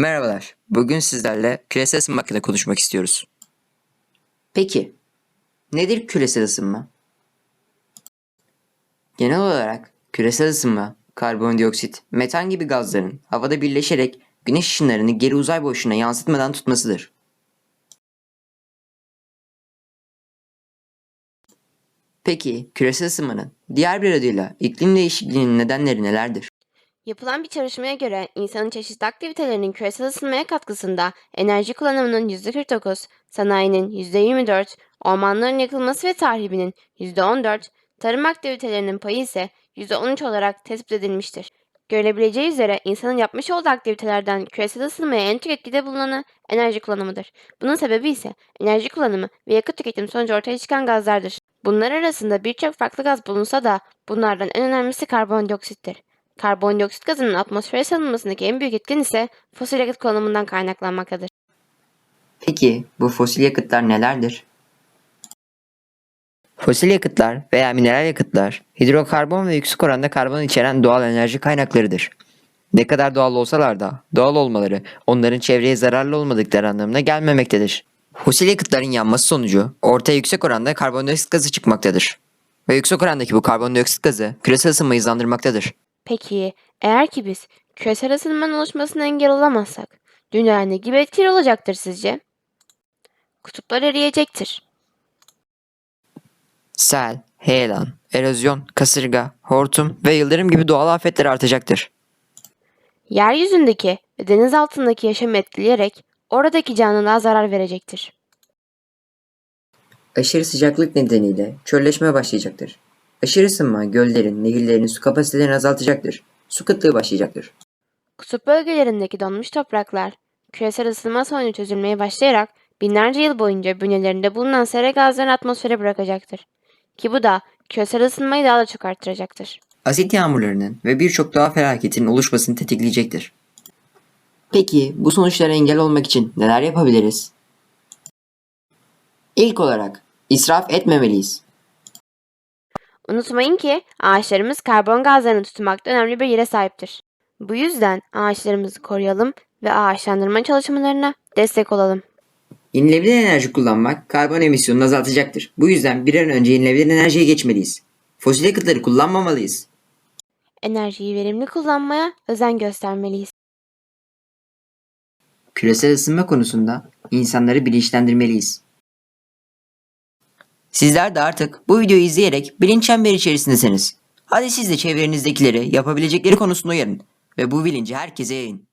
Merhabalar. Bugün sizlerle küresel ısınma hakkında konuşmak istiyoruz. Peki, nedir küresel ısınma? Genel olarak küresel ısınma, karbondioksit, metan gibi gazların havada birleşerek güneş ışınlarını geri uzay boşluğuna yansıtmadan tutmasıdır. Peki, küresel ısınmanın diğer bir adıyla iklim değişikliğinin nedenleri nelerdir? Yapılan bir çalışmaya göre insanın çeşitli aktivitelerinin küresel ısınmaya katkısında enerji kullanımının %49, sanayinin %24, ormanların yakılması ve tahribinin %14, tarım aktivitelerinin payı ise %13 olarak tespit edilmiştir. Görülebileceği üzere insanın yapmış olduğu aktivitelerden küresel ısınmaya en çok etkide bulunanı enerji kullanımıdır. Bunun sebebi ise enerji kullanımı ve yakıt tüketimi sonucu ortaya çıkan gazlardır. Bunlar arasında birçok farklı gaz bulunsa da bunlardan en önemlisi karbondioksittir. Karbondioksit gazının atmosfere salınmasındaki en büyük etken ise fosil yakıt kullanımından kaynaklanmaktadır. Peki bu fosil yakıtlar nelerdir? Fosil yakıtlar veya mineral yakıtlar hidrokarbon ve yüksek oranda karbon içeren doğal enerji kaynaklarıdır. Ne kadar doğal olsalar da doğal olmaları onların çevreye zararlı olmadıkları anlamına gelmemektedir. Fosil yakıtların yanması sonucu ortaya yüksek oranda karbondioksit gazı çıkmaktadır. Ve yüksek orandaki bu karbondioksit gazı küresel ısınmayı hızlandırmaktadır. Peki eğer ki biz küresel ısınmanın oluşmasına engel olamazsak dünya ne gibi etkili olacaktır sizce? Kutuplar eriyecektir. Sel, heyelan, erozyon, kasırga, hortum ve yıldırım gibi doğal afetler artacaktır. Yeryüzündeki ve deniz altındaki yaşamı etkileyerek oradaki canlılığa zarar verecektir. Aşırı sıcaklık nedeniyle çölleşme başlayacaktır. Aşırı ısınma göllerin, nehirlerin su kapasitelerini azaltacaktır. Su kıtlığı başlayacaktır. Kutup bölgelerindeki donmuş topraklar küresel ısınma sonucu çözülmeye başlayarak binlerce yıl boyunca bünyelerinde bulunan sera gazlarını atmosfere bırakacaktır. Ki bu da küresel ısınmayı daha da çok arttıracaktır. Asit yağmurlarının ve birçok doğa felaketinin oluşmasını tetikleyecektir. Peki bu sonuçlara engel olmak için neler yapabiliriz? İlk olarak israf etmemeliyiz. Unutmayın ki ağaçlarımız karbon gazlarını tutmakta önemli bir yere sahiptir. Bu yüzden ağaçlarımızı koruyalım ve ağaçlandırma çalışmalarına destek olalım. Yenilebilir enerji kullanmak karbon emisyonunu azaltacaktır. Bu yüzden bir an önce yenilebilir enerjiye geçmeliyiz. Fosil yakıtları kullanmamalıyız. Enerjiyi verimli kullanmaya özen göstermeliyiz. Küresel ısınma konusunda insanları bilinçlendirmeliyiz. Sizler de artık bu videoyu izleyerek bilinç çemberi içerisindesiniz. Hadi siz de çevrenizdekileri yapabilecekleri konusunda uyarın ve bu bilinci herkese yayın.